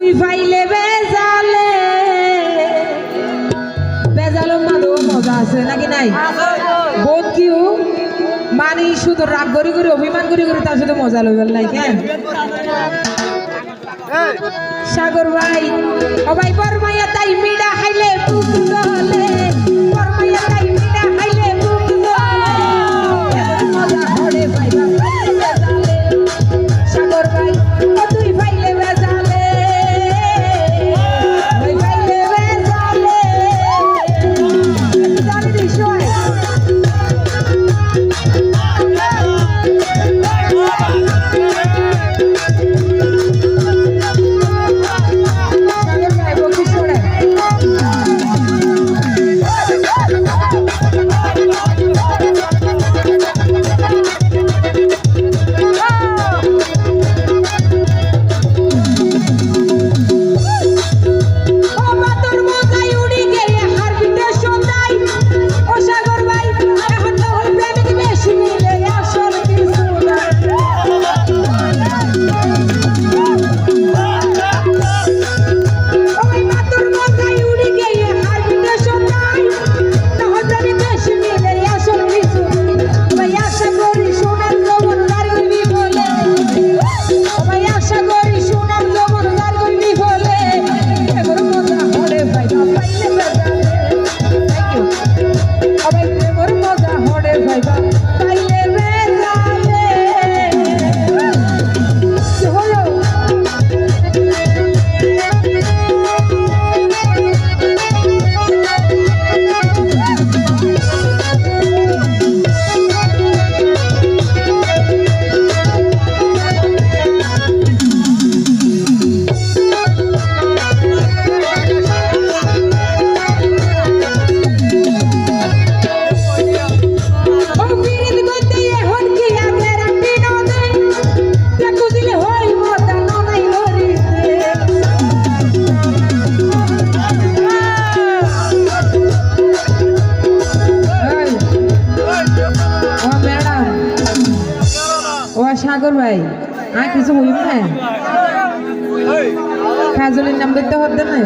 ফাইলে বেজালে। বেজালো মাদো মজা আছে নাকি নাই? বোধ কিউ মানি শুধু রাগ করি করে অভিমান করি করে তার শুধু মজা লইবেন নাই? কেন সাগর ভাই ও ভাই বর তাই মিডা খাইলে সাগর ভাই আর কিছু হইব না। হ্যাঁ। খাজলের নাম দেখতে হতেন না?